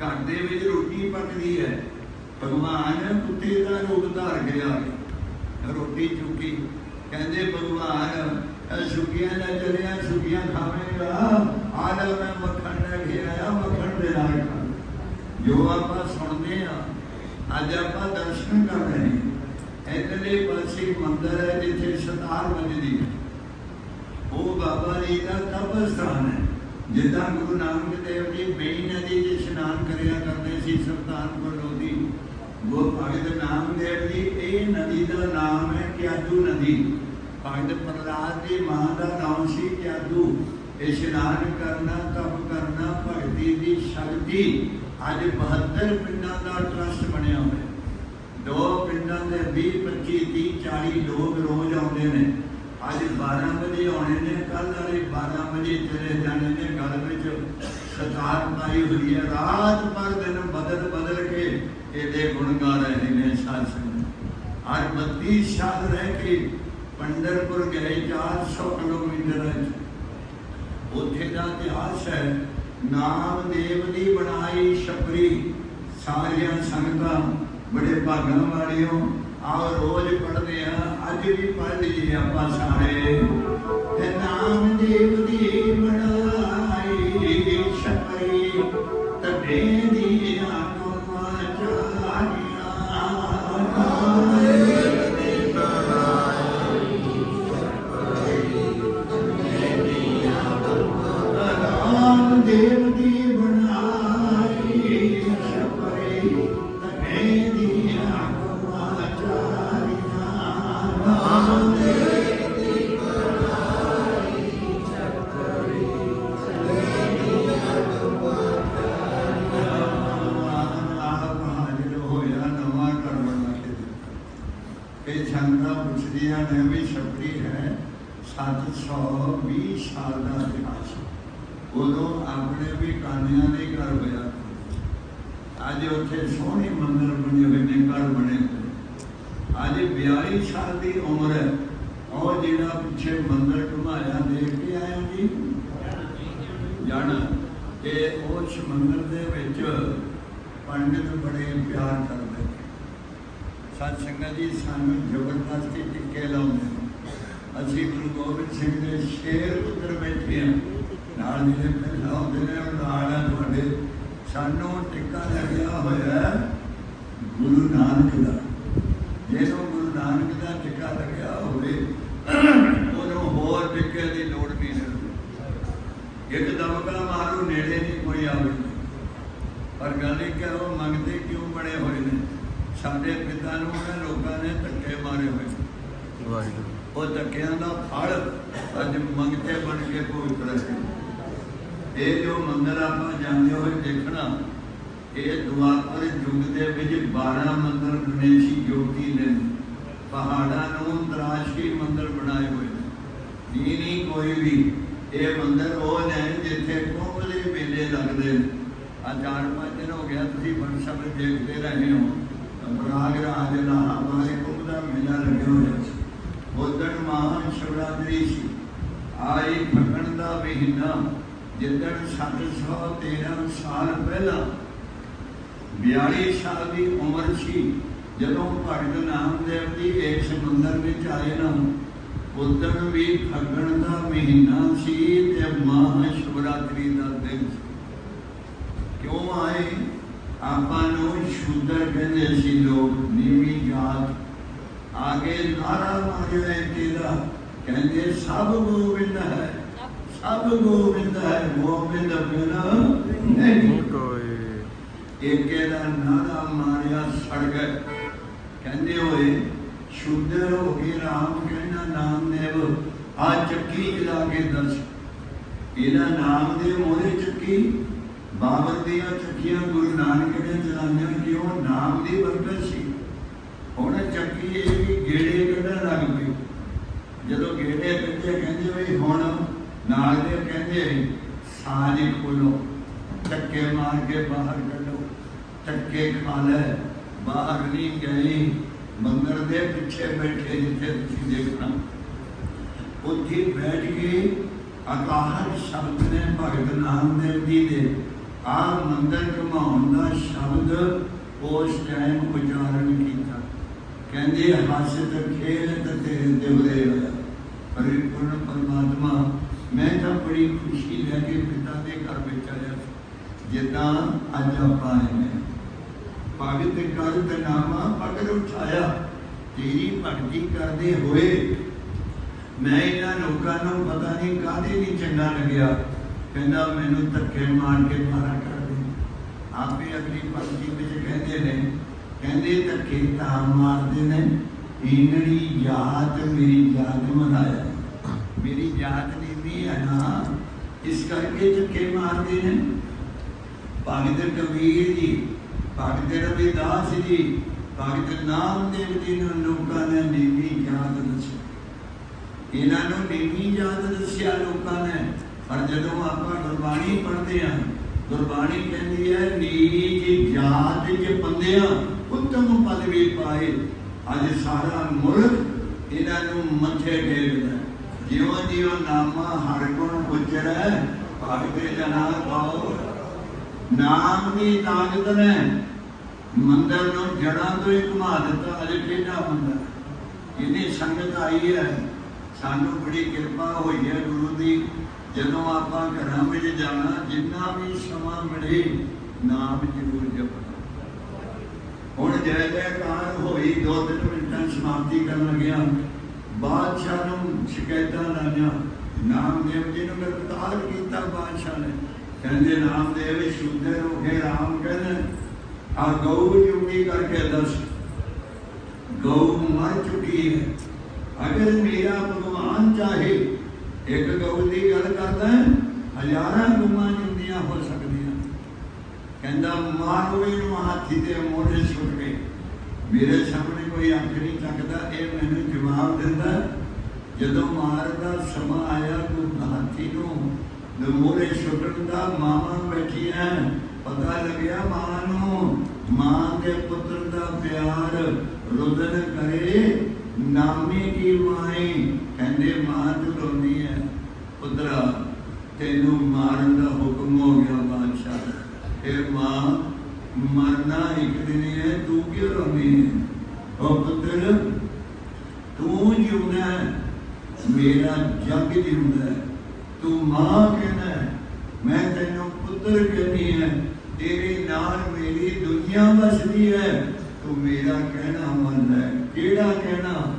ਘਰ ਦੇ ਵਿੱਚ ਰੋਟੀ ਪੱਕਦੀ ਹੈ। ਭਗਵਾਨ ਕੁੱਤੇ ਦਾ ਰੂਪ ਧਾਰ ਗਿਆ ਰੋਟੀ ਚੁੱਕੀ। ਕਹਿੰਦੇ, ਭਗਵਾਨ ਸੁਖੀਆਂ ਦਾ ਚਲਿਆ ਸੁਖੀਆਂ ਖਾਵੇਂਗਾ ਆ ਮੈਂ ਮੱਖਣ ਲੈ ਕੇ ਆਇਆ, ਮੱਖਣ ਦੇ ਨਾਲ ਖਾ ਜੋ ਆਪਾਂ ਸੁਣਦੇ ਆ, ਅੱਜ ਆਪਾਂ ਦਰਸ਼ਨ ਕਰ ਰਹੇ ਹਾਂ ਇਧਰਲੇ ਪਾਸੇ ਮੰਦਰ ਹੈ, ਜਿੱਥੇ ਸਤਾਰ ਵੱਜਦੀ ਹੈ। ਉਹ ਬਾਬਾ ਜੀ ਦਾ ਤਪਸਥਾਨ ਹੈ। ਜਿੱਦਾਂ ਗੁਰੂ ਨਾਨਕ ਦੇਵ ਜੀ ਬੇਈ ਨਦੀ 'ਚ ਇਸ਼ਨਾਨ ਕਰਿਆ ਕਰਦੇ ਸੀ, ਸੁਲਤਾਨਪੁਰ ਲੋਧੀ ਉਹ ਭਗਤ ਨਾਮਦੇਵ ਜੀ, ਇਹ ਨਦੀ ਦਾ ਨਾਮ ਹੈ ਕਿਆਦੂ ਨਦੀ। ਭਗਤ ਪ੍ਰਹਲਾਦ ਦੀ ਮਾਂ ਦਾ ਨਾਮ ਸੀ ਕਿਆਦੂ। ਇਸ਼ਨਾਨ ਕਰਨਾ, ਤਪ ਕਰਨਾ, ਭਗਤੀ ਦੀ ਸ਼ਕਤੀ। ਅੱਜ 72 ਪਿੰਡਾਂ ਦਾ ਟਰਸਟ ਬਣਿਆ ਹੋਇਆ। ਦੋ ਪਿੰਡਾਂ ਦੇ 20 25 30 40 ਲੋਕ ਰੋਜ਼ ਆਉਂਦੇ ਨੇ। ਅੱਜ 12 ਵਜੇ ਆਉਣੇ ਨੇ ਕੱਲ ਵਾਲੇ 12 ਵਜੇ ਚਲੇ ਜਾਣੇ ਨੇ ਘਰ ਵਿੱਚ। ਸਤਾਰ ਪਾਈ ਹੋਈ ਹੈ, ਰਾਤ ਪਰ ਦਿਨ ਬਦਲ ਬਦਲ ਕੇ ਇਹਦੇ ਗੁਣ ਗਾ ਰਹੇ ਨੇ ਸਾਧ ਸੰਗਤ। ਹਰ 32 ਸਾਲ ਰਹਿ ਕੇ ਪੰਡਰਪੁਰ ਗਏ 400 ਕਿਲੋਮੀਟਰ ਉੱਥੇ ਦਾ ਇਤਿਹਾਸ ਹੈ, ਨਾਮ ਦੇਵ ਦੀ ਬਣਾਈ ਛਪਰੀ। ਸਾਰੀਆਂ ਸੰਗਤਾਂ, ਬੜੇ ਭਾਗਾਂ ਵਾਲਿਓ ਆਓ ਰੋਜ਼ ਪੜ੍ਹਦੇ ਆ ਅੱਜ ਵੀ ਪੜ੍ਹ ਲਈਏ ਆਪਾਂ ਸਾਰੇ। ਤੇ ਨਾਮਦੇਵ ਦੀ ਪੁੱਛਦੀਆਂ ਨੇ ਵੀ ਛਪਰੀ ਹੈ 720 ਸਾਲ ਦਾ ਇਤਿਹਾਸ। ਉਦੋਂ ਆਪਣੇ ਵੀ ਕਾਨਿਆਂ ਦੇ ਘਰ ਹੋਇਆ ਅੱਜ ਉੱਥੇ ਸੋਹਣੇ ਮੰਦਰ ਬਣੇ ਹੋਏ ਨੇ, ਘਰ ਬਣੇ ਅੱਜ 42 ਸਾਲ ਦੀ ਉਮਰ ਹੈ। ਉਹ ਜਿਹੜਾ ਪਿੱਛੇ ਮੰਦਰ ਘੁਮਾਇਆ, ਦੇਖ ਕੇ ਆਇਆ ਜੀ? ਜਾਣਾ। ਤੇ ਉਸ ਮੰਦਰ ਦੇ ਵਿੱਚ ਪੰਡਿਤ ਬੜੇ ਪਿਆਰ ਕਰਦੇ ਸਤ ਸੰਗਤ ਜੀ, ਸਾਨੂੰ ਜ਼ਬਰਦਸਤੀ ਟਿੱਕੇ ਲਾਉਂਦੇ ਅਸੀਂ ਗੁਰੂ ਗੋਬਿੰਦ ਸਿੰਘ ਦੇ ਸ਼ੇਰ ਉੱਤਰ ਬੈਠੇ ਹਾਂ। ਨਾਲ ਜਿਹੜੇ ਪਹਿਲਾਂ ਆਉਂਦੇ ਨੇ, ਉਹ ਨਾਲ ਆ ਤੁਹਾਡੇ। ਸਾਨੂੰ ਟਿੱਕਾ ਲੱਗਿਆ ਹੋਇਆ ਗੁਰੂ ਨਾਨਕ ਦਾ। ਜਿਹਨੂੰ ਗੁਰੂ ਨਾਨਕ ਦਾ ਟਿੱਕਾ ਲੱਗਿਆ ਹੋਵੇ, ਉਹਨੂੰ ਹੋਰ ਟਿੱਕੇ ਦੀ ਲੋੜ ਨਹੀਂ ਹੈ ਇੱਕ ਦਮਕਾ ਮਾਰੂ, ਨੇੜੇ ਨਹੀਂ ਕੋਈ ਆਵੇ। ਪਰ ਗੱਲ ਇਹ ਕਿ ਉਹ ਮੰਗਦੇ ਕਿਉਂ ਬਣੇ ਹੋਏ ਨੇ? ਸਾਡੇ ਪਿਤਾ ਨੂੰ ਉਹਨਾਂ ਲੋਕਾਂ ਨੇ ਧੱਕੇ ਮਾਰੇ ਹੋਏ। ਵਾਹਿਗੁਰੂ। ਉਹ ਧੱਕਿਆਂ ਦਾ ਫਲ ਅੱਜ ਮੰਗਤੇ ਬਣ ਕੇ ਭੁਗਤ ਰਹੇ ਇਹ ਜੋ ਮੰਦਰ ਆਪਾਂ ਜਾਂਦੇ ਹੋਏ ਦੇਖਣਾ ਇਹ ਦੁਆਪਰ ਯੁੱਗ ਦੇ ਵਿੱਚ 12 ਮੰਦਰ ਬਣੇ ਸੀ ਜੋਤੀ ਨੇ ਪਹਾੜਾਂ ਨੂੰ ਤਰਾਸ਼ ਮੰਦਰ ਬਣਾਏ ਹੋਏ ਨੇ। ਜੀ ਨਹੀਂ ਕੋਈ ਵੀ। ਇਹ ਮੰਦਰ ਉਹ ਨੇ ਜਿੱਥੇ ਕੋਮਲੇ ਮੇਲੇ ਲੱਗਦੇ ਨੇ। ਆ ਚਾਰ ਪੰਜ ਦਿਨ ਹੋ ਗਿਆ ਤੁਸੀਂ ਵਟਸਐਪ ਤੇ ਦੇਖਦੇ ਰਹੇ ਹੋ। ਪ੍ਰਯਾਗਰਾਜ ਦਾ ਹਮਾਰੇ ਕੁੰਭ ਦਾ ਮੇਲਾ ਲੱਗਿਆ ਹੋਇਆ ਸੀ ਉਦਣ ਮਹਾਨ ਸ਼ਿਵਰਾਤਰੀ ਸੀ ਦਾ ਮਹੀਨਾ ਜਿੱਦਣ 713 ਸਾਲ ਪਹਿਲਾਂ 42 ਸਾਲ ਦੀ ਉਮਰ ਸੀ ਜਦੋਂ ਭਗਤ ਨਾਮਦੇਵ ਜੀ ਇਸ ਮੰਦਰ ਵਿੱਚ ਆਏ ਨਾ ਉਦਣ ਵੀ ਫਗਣ ਦਾ ਮਹੀਨਾ ਸੀ ਤੇ ਮਹਾ ਸ਼ਿਵਰਾਤਰੀ ਦਾ ਦਿਨ ਸੀ। ਕਿਉਂ ਆਏ? ਆਪਾਂ ਨੂੰ ਸ਼ੂਦਰ ਕਹਿੰਦੇ ਸੀ ਲੋਕ ਨੀਵੀਂ ਜਾਤ। ਆਗੇ ਨਾਰਾ ਮਾਰਿਆ ਤੇਰਾ ਕਹਿੰਦੇ ਸਭ ਗੋਬਿੰਦ ਹੈ ਸਭ ਗੋਬਿੰਦ ਹੈ ਗੋਬਿੰਦ ਬਿਨਾ ਨਹੀਂ। ਕੋਈ ਏਕੇ ਦਾ ਨਾਰਾ ਮਾਰਿਆ ਸੜ ਗਏ ਕਹਿੰਦੇ ਹੋਏ ਸ਼ੁੱਧਰ ਹੋ ਕੇ ਰਾਮ ਕਹਿਣਾ ਨਾਮ ਦੇਵ ਆ ਚੱਕੀ ਜਲਾ ਕੇ ਦੱਸ। ਇਹਦਾ ਨਾਮ ਦੇ ਮੋਰੇ ਚੱਕੀ। ਬਾਬਰ ਦੀਆਂ ਚੱਕੀਆਂ ਗੁਰੂ ਨਾਨਕ ਨੇ ਚਲਾਈਆਂ ਕਿ ਨਾਮ ਦੀ ਬਰਕਤ ਸੀ। ਹੁਣ ਚੱਕੀ ਇਹ ਵੀ ਗੇੜੇ ਕੱਢਣ ਲੱਗ ਪਈ। ਜਦੋਂ ਗੇੜੇ ਕੱਢੇ, ਕਹਿੰਦੇ ਵੀ ਹੁਣ ਨਾਲ ਦੇ ਕਹਿੰਦੇ ਸਾਜ ਖੋਲੋ ਟੱਕੇ ਮਾਰ ਕੇ ਬਾਹਰ ਕੱਢੋ ਟੱਕੇ ਖਾ ਲੈ, ਬਾਹਰ ਨਹੀਂ ਗਏ ਮੰਦਰ ਦੇ ਪਿੱਛੇ ਬੈਠੇ ਜਿੱਥੇ ਤੁਸੀਂ ਦੇਖਣਾ। ਉੱਥੇ ਬੈਠ ਕੇ ਅਕਾਹਟ ਸ਼ਬਦ ਨੇ ਭਗਤ ਨਾਮਦੇਵ ਜੀ ਦੇ ਆ ਮੰਦਰ ਘਮਾਉਣ ਦਾ ਸ਼ਬਦ ਉਸ ਟਾਈਮ ਉਚਾਰਨ ਕੀਤਾ। ਕਹਿੰਦੇ, ਹਾਸਤ ਖੇਲਤ ਤੇਰੇ ਦਿਵਰੇ ਹੋਇਆ ਪਰਿਪੂਰਨ ਪਰਮਾਤਮਾ, ਮੈਂ ਤਾਂ ਬੜੀ ਖੁਸ਼ੀ ਲੈ ਕੇ ਪਿਤਾ ਦੇ ਘਰ ਵਿੱਚ ਆਇਆ ਜਿੱਦਾਂ ਅੱਜ ਆਪਾਂ ਆਏ ਨੇ ਭਗਤ ਕਰ ਤੇ ਨਾਮਾ ਪਕੜ ਉਠਾਇਆ। ਤੇਰੀ ਭਗਤੀ ਕਰਦੇ ਹੋਏ ਮੈਂ ਇਹਨਾਂ ਲੋਕਾਂ ਨੂੰ ਪਤਾ ਨਹੀਂ ਕਾਹਦੇ ਨਹੀਂ ਚੰਗਾ ਲੱਗਿਆ। ਕਹਿੰਦਾ ਮੈਨੂੰ ਧੱਕੇ ਮਾਰ ਕੇ ਮਾਰਾ ਕਰਦੇ ਆਪੇ ਅਗਲੀ ਪੰਕਤੀ ਵਿੱਚ ਕਹਿੰਦੇ ਨੇ, ਕਹਿੰਦੇ ਧੱਕੇ ਤਾਂ ਮਾਰਦੇ ਨੇ ਈਨੜੀ ਯਾਦ ਮੇਰੀ ਯਾਦ ਮਨਾਇਆ। ਮੇਰੀ ਯਾਦ ਨਹੀਂ ਹੈ ਨਾ, ਇਸ ਕਰਕੇ ਧੱਕੇ ਮਾਰਦੇ ਨੇ। ਭਗਤ ਕਬੀਰ ਜੀ, ਭਗਤ ਰਵਿਦਾਸ ਜੀ, ਭਗਤ ਨਾਮਦੇਵ ਜੀ ਨੂੰ ਲੋਕਾਂ ਨੇ ਨੀਵੀਂ ਯਾਦ ਦੱਸੀ। ਇਹਨਾਂ ਨੂੰ ਨੀਵੀਂ ਯਾਦ ਦੱਸਿਆ ਲੋਕਾਂ ਨੇ। ਪਰ ਜਦੋਂ ਆਪਾਂ ਗੁਰਬਾਣੀ ਪੜ੍ਹਦੇ ਹਾਂ, ਗੁਰਬਾਣੀ ਕਹਿੰਦੀ ਹੈ ਨੀਜ ਜਾਤ ਚ ਬੰਦਿਆਂ ਉੱਤਮ ਪਦਵੀ ਪਾਏ। ਅੱਜ ਸਾਰਾ ਮੁਲਕ ਇਹਨਾਂ ਨੂੰ ਮੱਥੇ ਟੇਕਦਾ ਜਿਉਂ ਜਿਉਂ ਨਾਮਾ ਹਰ ਗੁਣ ਉਚਰੈ ਭਗਤੇ ਜਨਾ ਪਾਓ। ਨਾਮ ਦੀ ਤਾਕਤ ਨੇ ਮੰਦਰ ਨੂੰ ਜੜਾਂ ਤੋਂ ਹੀ ਘੁਮਾ ਦਿੱਤਾ, ਅਜੇ ਕਿਹੜਾ ਮੰਦਰ ਇਹਨੇ ਸੰਗਤ ਆਈ ਹੈ, ਸਾਨੂੰ ਬੜੀ ਕਿਰਪਾ ਹੋਈ ਹੈ ਗੁਰੂ ਦੀ। ਜਦੋਂ ਆਪਾਂ ਘਰਾਂ ਵਿੱਚ ਜਾਣਾ, ਜਿੰਨਾ ਵੀ ਸਮਾਂ ਮਿਲੇ, ਨਾਮ ਜ਼ਰੂਰ ਜਪਣਾ। ਹੁਣ ਜੈ ਜੈਕਾਰ ਹੋਈ, ਦੋ ਤਿੰਨ ਮਿੰਟਾਂ ਸਮਾਪਤੀ ਕਰਨ ਲੱਗਿਆ। ਬਾਦਸ਼ਾਹ ਨੂੰ ਸ਼ਿਕਾਇਤਾਂ ਲਾਈਆਂ। ਨਾਮਦੇਵ ਜੀ ਨੂੰ ਗ੍ਰਿਫਤਾਰ ਕੀਤਾ ਬਾਦਸ਼ਾਹ ਨੇ। ਕਹਿੰਦੇ, ਨਾਮਦੇਵ ਸ਼ੁੱਧੇ ਹੋ ਕੇ ਰਾਮ ਕਹਿੰਦੇ ਆ ਗਊ ਜੁਗੀ ਕਰਕੇ ਦੱਸ, ਗਊ ਮਰ ਚੁੱਕੀ ਹੈ। ਅਗਰ ਮੇਰਾ ਭਗਵਾਨ ਚਾਹੇ ਇੱਕ ਗਊ ਦੀ ਗੱਲ ਕਰਦਾ ਹਜ਼ਾਰਾਂ ਗਊਆਂ ਜਿੰਦੀਆਂ ਹੋ ਸਕਦੀਆਂ। ਕਹਿੰਦਾ ਮਾਰੋ ਇਹਨੂੰ ਹਾਥੀ ਦੇ ਮੋਢੇ ਸੁੱਟ ਕੇ, ਮੇਰੇ ਸਾਹਮਣੇ ਕੋਈ ਅੱਖ ਨਹੀਂ ਚੱਕਦਾ, ਇਹ ਮੈਨੂੰ ਜਵਾਬ ਦਿੰਦਾ ਜਦੋਂ ਮਾਰਦਾ ਸਮਾਂ ਆਇਆ, ਤੂੰ ਹਾਥੀ ਨੂੰ ਦੇ ਛੁੱਟਣ ਦਾ ਮਾਮਾ ਬੈਠੀ ਹੈ ਪਤਾ ਲੱਗਿਆ ਮਾਂ ਨੂੰ, ਮਾਂ ਦੇ ਪੁੱਤਰ ਦਾ ਪਿਆਰ ਰੁਦਨ ਕਰੇ, ਨਾਮੀ ਕੀ ਮਾਏ ਕਹਿੰਦੇ, ਮਾਂ ਤੂੰ ਰੋਂਦੀ ਹੈ ਪੁੱਤਰਾ, ਤੈਨੂੰ ਮਾਰਨ ਦਾ ਹੁਕਮ ਹੋ ਗਿਆ ਬਾਦਸ਼ਾਹ ਫਿਰ ਮਾਂ, ਮਰਨਾ ਇੱਕ ਦਿਨ ਹੈ ਤੂੰ ਕਿਉਂ ਰੋਂਦੀ ਹੈ ਉਹ ਪੁੱਤਰ, ਤੂੰ ਜਿਉਂਦਾ ਮੇਰਾ ਜੱਗ ਜਿਉਂਦਾ ਤੂੰ ਮਾਂ ਕਹਿੰਦਾ ਮੈਂ ਤੈਨੂੰ ਪੁੱਤਰ ਕਹਿੰਦੀ ਹੈ ਤੇਰੇ ਨਾਲ ਮੇਰੀ ਦੁਨੀਆ ਵਸਦੀ ਹੈ ਤੂੰ ਮੇਰਾ ਕਹਿਣਾ ਮੰਨਦਾ ਕਿਹੜਾ ਕਹਿਣਾ?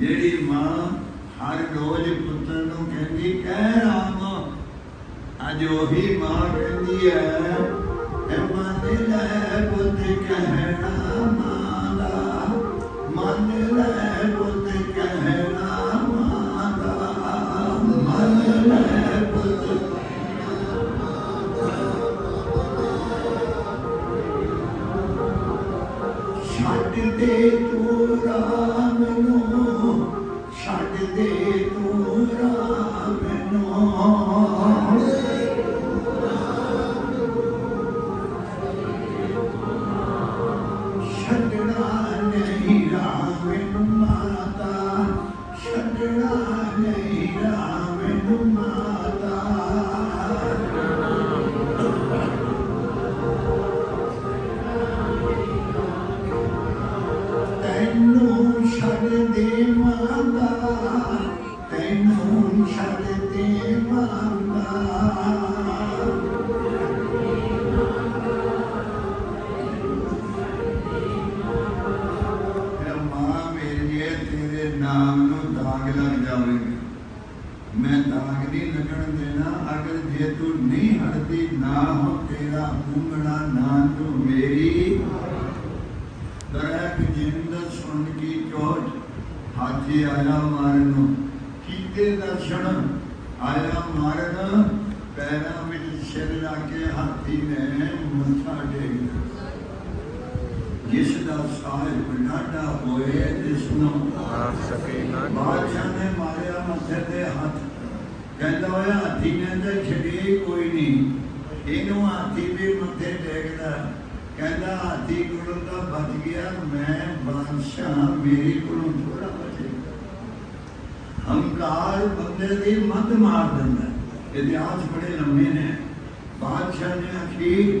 ਜਿਹੜੀ ਮਾਂ ਹਰ ਰੋਜ਼ ਪੁੱਤਰ ਨੂੰ ਕਹਿੰਦੀ, ਕਹਿ ਰਾਮ, ਅੱਜ ਉਹੀ ਮਾਂ ਕਹਿੰਦੀ ਹੈ ਐ ਮੰਨ ਲੈ ਪੁੱਤ ਕਹਿਣਾ ਮਾਂ ਮੰਨ ਲੈ ਪੁੱਤ ਕਹਿਣਾ ਮਾਂ ਮੰਨ ਲੈ ਪੁੱਤ ਛੱਡ ਦੇ ਤੂੰ ਰਾਮ। ਛੱਡ ਦੇ ਸੁਣ ਕੀ ਚੋਟ ਹਾਥੀ ਆਇਆ ਮਾਰਨ ਕੀਤੇ ਦਰਸ਼ਨ ਆਇਆ ਮਾਰਨ ਪੈਰਾਂ ਵਿੱਚ ਸਿਰ ਲਾ ਕੇ ਹਾਥੀ ਨੇ ਮੱਥਾ ਟੇਕਿਆ। ਜਿਸ ਦਾ ਸਾਹਿਬ ਨਾਡਾ ਹੋਏ ਜਿਸ ਨੂੰ ਮਾਰ ਸਕੇ ਨਾ। ਬਾਦਸ਼ਾਹ ਨੇ ਮਾਰਿਆ ਮੱਥੇ ਤੇ ਹੱਥ। ਕਹਿੰਦਾ ਹੋਇਆ ਹਾਥੀ ਨੇ ਤਾਂ ਛੱਡੀ ਕੋਈ ਨਹੀਂ। ਇਹਨੂੰ ਹਾਥੀ ਵੀ ਮੱਥੇ ਟੇਕਦਾ। ਕਹਿੰਦਾ ਹਾਥੀ ਕੋਲੋਂ ਤਾਂ ਬਚ ਗਿਆ ਮੈਂ ਬਾਦਸ਼ਾਹ ਮੇਰੇ ਕੋਲੋਂ ਥੋੜਾ ਬਚੇ। ਹੰਕਾਰ ਬੰਦੇ ਦੀ ਮੱਤ ਮਾਰ ਦਿੰਦਾ ਇਤਿਹਾਸ ਬੜੇ ਲੰਮੇ ਨੇ। ਬਾਦਸ਼ਾਹ ਨੇ ਅਖੀਰ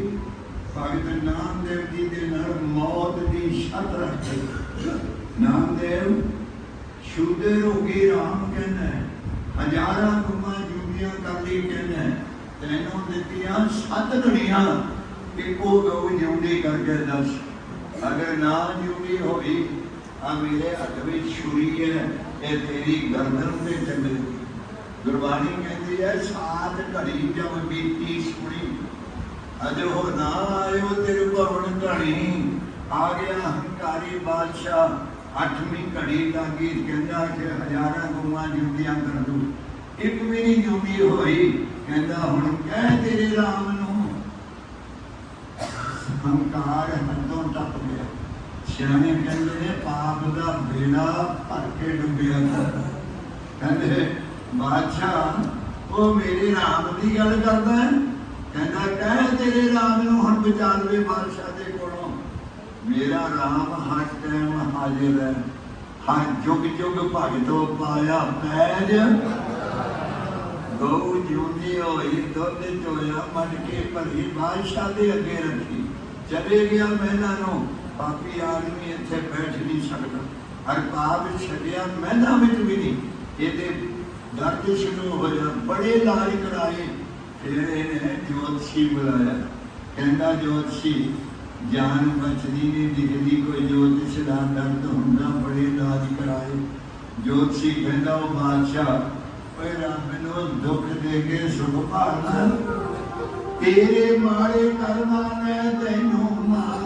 ਭਗਤ ਨਾਮਦੇਵ ਜੀ ਦੇ ਨਾਲ ਮੌਤ ਦੀ ਸ਼ਰਤ ਰੱਖੀ ਨਾਮਦੇਵ ਸ਼ੂਦਰ ਹੋ ਗਈ ਰਾਮ ਕਹਿੰਦਾ ਹਜ਼ਾਰਾਂ ਗੁਮਾ ਜੁਗੀਆਂ ਕਰ ਲਈ ਕਹਿੰਦਾ ਤੈਨੂੰ ਦਿੱਤੀਆਂ ਸੱਤ ਘੜੀਆਂ ਕਿ ਗਊ ਜਿਉਂਦੀ ਕਰਕੇ ਦੱਸ। ਅਗਰ ਨਾ ਜਿਉਂਦੀ ਹੋਈ ਆ ਮੇਰੇ ਹੱਥ ਵਿੱਚ ਛੁਰੀ ਹੈ, ਇਹ ਤੇਰੀ ਗਰਦਨ ਤੇ ਚੱਲੇਗੀ ਗੁਰਬਾਣੀ ਕਹਿੰਦੀ ਹੈ, ਸਾਤ ਘੜੀ ਜਮ ਬੀਤੀ ਸੁਣੀ। ਅਜ ਨਾ ਆਇਓ ਤੇਰੇ ਭਵਨ ਘਣੀ ਆ ਗਿਆ ਹੰਕਾਰੀ ਬਾਦਸ਼ਾਹ, ਅੱਠਵੀਂ ਘੜੀ ਲੱਗੀ ਕਹਿੰਦਾ ਕਿ ਹਜ਼ਾਰਾਂ ਗੁਮਾ ਜਿਉਂਦੀਆਂ ਕਰ ਦੂ ਇੱਕ ਵੀ ਨਹੀਂ ਜਿਉਂਦੀ ਹੋਈ। ਕਹਿੰਦਾ, ਹੁਣ ਕਹਿ ਤੇਰੇ ਰਾਮ ਨੂੰ। ਹੰਕਾਰ ਹੱਦੋਂ ਟੱਪ ਗਿਆ। ਸਿਆਣੇ ਕਹਿੰਦੇ ਨੇ, ਪਾਪ ਦਾ ਬੇੜਾ ਭਰ ਕੇ ਡੁੱਬਿਆ ਕਹਿੰਦੇ, ਬਾਦਸ਼ਾਹ, ਉਹ ਮੇਰੇ ਰਾਮ ਦੀ ਗੱਲ ਕਰਦਾ ਹੈ? ਕਹਿੰਦਾ, ਕਹਿ ਤੇਰੇ ਰਾਮ ਨੂੰ ਹੁਣ ਬਚਾ ਬਾਦਸ਼ਾਹ ਦੇ ਕੋਲੋਂ। ਮੇਰਾ ਰਾਮ ਹਰ ਟਾਈਮ ਹਾਜ਼ਰ ਹੈ। ਹਰ ਜੁਗ ਜੁਗ ਭਗਤੋ ਪਾਇਆ ਪੈਜ। ਗਊ ਜਿਉਂਦੀ ਹੋਈ, ਦੁੱਧ ਚੋਇਆ ਮਨ ਕੇ ਭਰੀ, ਬਾਦਸ਼ਾਹ ਦੇ ਅੱਗੇ ਰੱਖੀ। ਚਲੇ ਗਿਆ ਮਹਿਲਾ ਨੂੰ। ਪਾਪੀ ਆਦਮੀ ਇੱਥੇ ਬੈਠ ਨਹੀਂ ਸਕਦਾ। ਹਰ ਪਾਪ ਛੱਡਿਆ, ਮਹਿਲਾ ਵਿੱਚ ਵੀ ਨਹੀਂ। ਇਹਦੇ ਦਰਦ ਸ਼ੁਰੂ ਹੋਇਆ ਬੜੇ ਇਲਾਜ ਕਰਾਏ। ਫਿਰ ਇਹਨੇ ਜੋਤਸ਼ੀ ਬੁਲਾਇਆ। ਕਹਿੰਦਾ, ਜੋਤਸ਼ੀ, ਜਾਨ ਬਚਦੀ ਨਹੀਂ, ਦਿਖਦੀ ਕੋਈ ਜੋਤਿਸ਼ ਦਾ ਦਰਦ ਹੁੰਦਾ, ਬੜੇ ਇਲਾਜ ਕਰਾਏ। ਜੋਤਸ਼ੀ ਕਹਿੰਦਾ, ਉਹ ਬਾਦਸ਼ਾਹ, ਓਏ ਰੱਬ ਨੂੰ ਦੁੱਖ ਦੇ ਕੇ ਸੁਖ ਭਾਲਣਾ ਤੇਰੇ ਮਾਰੇ ਕਰਮਾਂ ਨੇ ਤੈਨੂੰ ਮਾਰਨਾ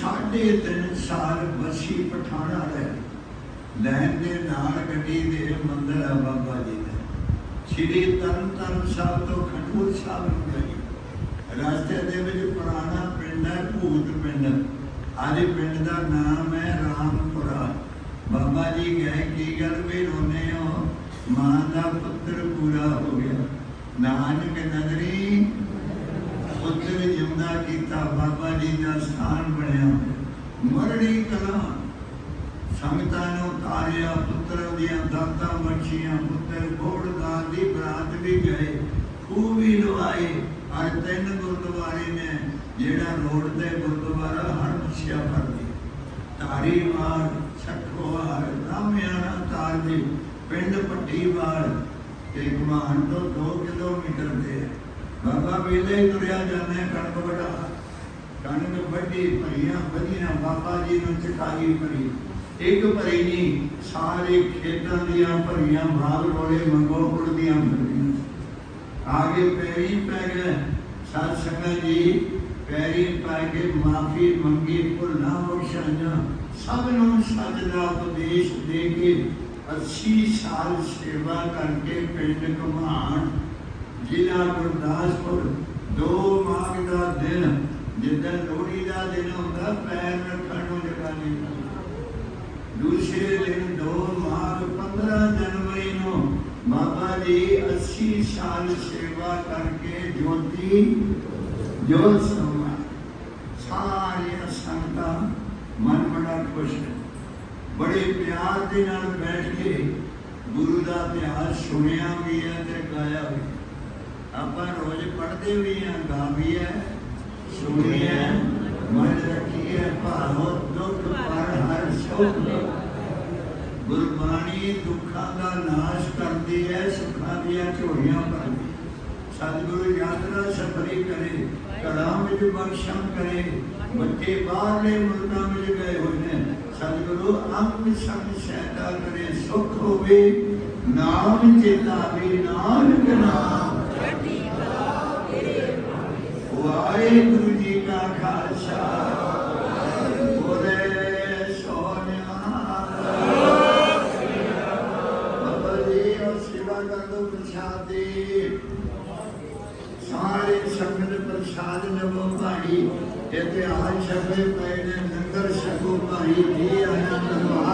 ਸਾਢੇ ਤਿੰਨ ਸਾਲ ਬਸੀ ਪਠਾਣਾ ਰਹੇ ਲੈਣ ਦੇ ਨਾਲ ਗੱਡੀ ਦੇ ਮੰਦਰ ਆ ਬਾਬਾ ਜੀ ਦਾ। ਸ਼੍ਰੀ ਤਰਨ ਸਾਹਿਬ ਤੋਂ ਖਡੂਰ ਸਾਹਿਬ ਨੂੰ ਗਏ। ਰਸਤੇ ਦੇ ਵਿੱਚ ਪੁਰਾਣਾ ਪਿੰਡ ਹੈ, ਭੂਤ ਪਿੰਡ। ਆਦੇ ਪਿੰਡ ਦਾ ਨਾਮ ਹੈ ਰਾਮਪੁਰਾ। ਬਾਬਾ ਜੀ ਗਏ, ਕੀ ਗੱਲ ਵੀ ਰੋਨੇ ਹੋ? ਮਾਂ ਦਾ ਪੁੱਤਰ ਪੂਰਾ ਹੋ ਗਿਆ। ਨਾਨਕ ਨਗਰੀ ਪੁੱਤਰ ਜਿਉਂਦਾ ਕੀਤਾ, ਬਾਬਾ ਜੀ ਦਾ ਸਥਾਨ ਬਣਿਆ ਮਰੜੀ ਕਲਾ। ਸੰਗਤਾਂ ਨੂੰ ਤਾਰਿਆ, ਪੁੱਤਰਾਂ ਦੀਆਂ ਦਾਤਾਂ ਬਖਸ਼ੀਆਂ, ਪੁੱਤਰ ਗੋੜਦਾਨ ਦੀ ਬਰਾਤ ਵੀ ਗਏ, ਖੂਹ ਵੀ ਲਵਾਏ। ਅੱਜ ਤਿੰਨ ਗੁਰਦੁਆਰੇ ਨੇ, ਜਿਹੜਾ ਰੋਡ ਤੇ ਗੁਰਦੁਆਰਾ ਹਰ ਮਸਿਆ ਭਰਦੀ ਧਾਰੀਵਾਲ ਛੱਠੋਵਾਲ ਰਾਮਿਆਣਾ ਤਾਰਦੀ। ਪਿੰਡ ਪੱਟੀਵਾਲ ਤੇ ਗੁਮਾਨ ਤੋਂ 2 ਕਿਲੋਮੀਟਰ ਦੇ ਹੈ। ਬਾਬਾ ਵੇਲੇ ਤੁਰਿਆ ਜਾਂਦਾ ਕਣਕ ਵਡਾ ਕਣਕ ਵੱਡੀ ਭਰੀਆਂ, ਵਧੀਆਂ ਬਾਬਾ ਜੀ ਨੂੰ ਚਕਾਈ ਭਰੀ। ਇੱਕ ਭਰੀ ਨਹੀਂ, ਸਾਰੇ ਖੇਤਾਂ ਦੀਆਂ ਭਰੀਆਂ, ਬਾਗ ਰੋਲੇ ਮੰਗੋ ਉੜਦੀਆਂ ਫਿਰਦੀਆਂ ਆਗੇ ਪੈਰੀ ਪੈ ਗਏ। ਸਾਧ ਸੰਗਤ ਜੀ, ਪੈਰੀ ਪੈ ਕੇ ਮਾਫੀ ਮੰਗੀ, ਭੁੱਲਾਂ ਬਖਸ਼ਾਈਆਂ ਸਭ ਨੂੰ ਸੱਚ ਦਾ ਉਪਦੇਸ਼ ਦੇ ਕੇ 80 ਸਾਲ ਸੇਵਾ ਕਰਕੇ ਪਿੰਡ ਘਮਾਣ। ਜ਼ਿਲ੍ਹਾ ਗੁਰਦਾਸਪੁਰ, ਦੋ ਮਾਘ ਦਾ ਦਿਨ, ਜਿੱਦਣ ਲੋਹੜੀ ਦਾ ਦਿਨ ਹੁੰਦਾ, ਪੈਰ ਰੱਖਣ ਨੂੰ ਜਗ੍ਹਾ ਨਹੀਂ ਦੂਸਰੇ ਦਿਨ ਦੋ ਮਾਘ 15 ਜਨਵਰੀ ਨੂੰ ਬਾਬਾ ਜੀ 80 ਸਾਲ ਸੇਵਾ ਕਰਕੇ ਜੋਤੀ, ਜੋਤ ਸਮਾ ਸਾਰੀਆਂ ਸੰਗਤਾਂ ਮਨ ਬੜਾ ਖੁਸ਼ ਹੈ ਬੜੇ ਪਿਆਰ ਦੇ ਨਾਲ ਬੈਠ ਕੇ ਗੁਰੂ ਦਾ ਇਤਿਹਾਸ ਸੁਣਿਆ ਵੀ ਹੈ ਤੇ ਗਾਇਆ ਵੀ ਹੈ। ਆਪਾਂ ਰੋਜ਼ ਪੜ੍ਹਦੇ ਵੀ ਹਾਂ ਗਾ ਵੀ ਹੈ ਸੁਣੀ ਹੈ ਮਨ ਰੱਖੀ ਹੈ ਭਾਵੋ ਦੁੱਖ ਪਰ ਹਰ ਸੁਖ ਗੁਰਬਾਣੀ ਦੁੱਖਾਂ ਦਾ ਨਾਸ਼ ਕਰਦੀ ਹੈ ਸੁੱਖਾਂ ਦੀਆਂ ਝੋਲੀਆਂ ਭਰਦੀ। ਸਤਿਗੁਰੂ ਯਾਤਰਾ ਸਫਰੀ ਕਰੇ ਕਲਾਮ ਵਿੱਚ ਬਖਸ਼ਾਂ ਕਰੇ। ਬੱਚੇ ਬਾਹਰਲੇ ਮੁਲਕਾਂ ਵਿੱਚ ਗਏ ਹੋਏ ਨੇ। ਸਤਿਗੁਰੂ ਅੰਗ ਸੰਗ ਸਹਿਤਾ ਕਰੇ ਸੁਖ ਹੋਵੇ। ਨਾਮ ਚੇਤਾ ਵੀ ਨਾਨਕ ਨਾਮ। ਵਾਹਿਗੁਰੂ ਜੀ ਕਾ ਖਾਲਸਾ। ਇੱਥੇ ਆਜ ਛਪੇ ਪਏ ਨੇ ਲੰਗਰ ਛਕੋ ਭਾਈ ਜੀ ਆਨੰਦ ਮਾਰ ਸਤ